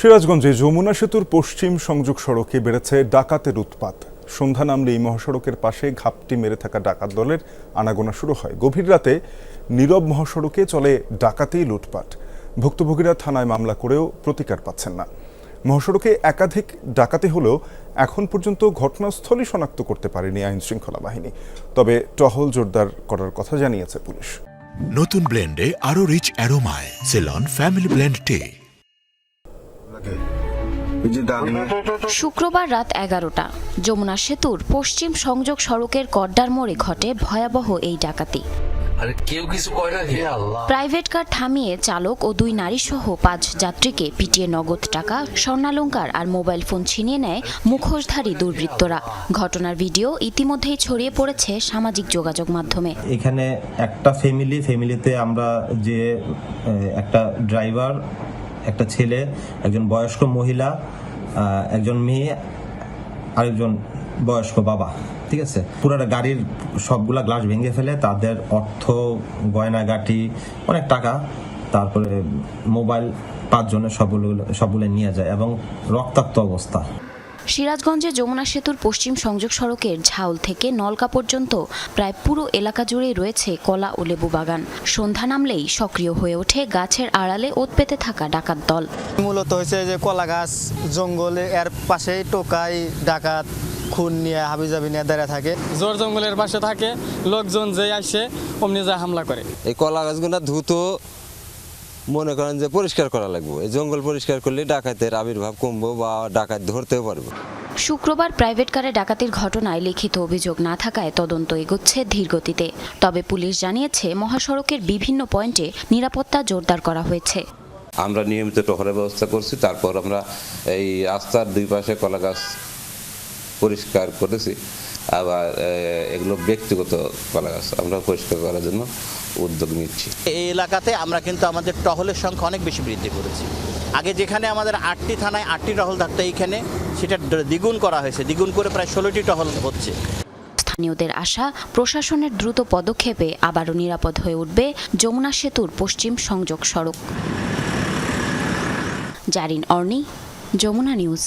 সিরাজগঞ্জে যমুনা সেতুর পশ্চিম সংযোগ সড়কে বেড়েছে ডাকাতের উৎপাত। সন্ধ্যা নামলে এই মহাসড়কের পাশে ঘাপটি মেরে থাকা ডাকাত দলের আনাগোনা শুরু হয়। গভীর রাতে নীরব মহাসড়কে চলে ডাকাতেই লুটপাট। ভুক্তভোগীরা থানায় মামলা করেও প্রতিকার পাচ্ছেন না। মহাসড়কে একাধিক ডাকাতি হলেও এখন পর্যন্ত ঘটনাস্থলই শনাক্ত করতে পারেনি আইন শৃঙ্খলা বাহিনী। তবে টহল জোরদার করার কথা জানিয়েছে পুলিশ। নতুন ব্লেন্ডে আরও রিচ অ্যারোমায়। সেলন ফ্যামিলি ব্লেন্ড টে। শুক্রবার রাত এগারোটা যমুনা সেতুর পশ্চিম সংযোগ সড়কের কড্ডার মোড়ে ঘটে ভয়াবহ এই ডাকাতি। আরে কেউ কিছু কয় না হে আল্লাহ। প্রাইভেট কার থামিয়ে চালক ও দুই নারী সহ পাঁচ যাত্রীকে পিটিয়ে নগদ টাকা স্বর্ণালঙ্কার আর মোবাইল ফোন ছিনিয়ে নেয় মুখোশধারী দুর্বৃত্তরা। ঘটনার ভিডিও ইতিমধ্যেই ছড়িয়ে পড়েছে সামাজিক যোগাযোগ মাধ্যমে। এখানে একটা ফ্যামিলি ফ্যামিলিতে আমরা যে একটা ড্রাইভার একটা ছেলে, একজন বয়স্ক মহিলা একজন মেয়ে, আরেকজন বয়স্ক বাবা, ঠিক আছে? পুরোটা গাড়ির সবগুলা গ্লাস ভেঙে ফেলে, তাদের অর্থ, গয়নাগাটি, অনেক টাকা, তারপরে মোবাইল পাঁচজনের সবগুলো সবগুলো নিয়ে যায় এবং রক্তাক্ত অবস্থা। সিরাজগঞ্জে যমুনা সেতুর পশ্চিম সংযোগ সড়কের ঝাউল থেকে নলকা পর্যন্ত প্রায় পুরো এলাকা জুড়েই রয়েছে কলা ও লেবু বাগান। সন্ধ্যা নামলেই সক্রিয় হয়ে ওঠে গাছের আড়ালে ওত পেতে থাকা ডাকাত দল। মূলত হয়েছে যে কলা গাছ জঙ্গলে এর পাশেই টোকাই ডাকাত খুন নিয়ে হাবিজাবি নিয়ে দাঁড়িয়ে থাকে। জোর জঙ্গলের পাশে থাকে লোকজন যে আসে অমনি যা হামলা করে। এই কলা গাছগুলো দ্রুত মনে করেন যে পরিষ্কার করা লাগবে। এই জঙ্গল পরিষ্কার করলে ডাকাতের আবির্ভাব কমবো বা ডাকাত ধরতেও পারব। শুক্রবার প্রাইভেট কারে ডাকাতির ঘটনায় লিখিত অভিযোগ না থাকায় তদন্ত এগোচ্ছে ধীরগতিতে। তবে পুলিশ জানিয়েছে মহাসড়কের বিভিন্ন পয়েন্টে নিরাপত্তা জোরদার করা হয়েছে। আমরা নিয়মিত টহরের ব্যবস্থা করছি তারপর আমরা এই রাস্তার দুই পাশে কলা গাছ পরিষ্কার করেছি। আবার এগুলো ব্যক্তিগত কলা গাছ আমরা পরিষ্কার করার জন্য উদ্যোগ নিচ্ছি। এই এলাকাতে আমরা কিন্তু আমাদের টহলের সংখ্যা অনেক বেশি বৃদ্ধি করেছি। আগে যেখানে আমাদের আটটি থানায় আটটি টহল থাকতো এইখানে সেটা দ্বিগুণ করা হয়েছে। দ্বিগুণ করে প্রায় ষোলোটি টহল হচ্ছে। স্থানীয়দের আশা প্রশাসনের দ্রুত পদক্ষেপে আবারও নিরাপদ হয়ে উঠবে যমুনা সেতুর পশ্চিম সংযোগ সড়ক। জারিন অর্নি যমুনা নিউজ।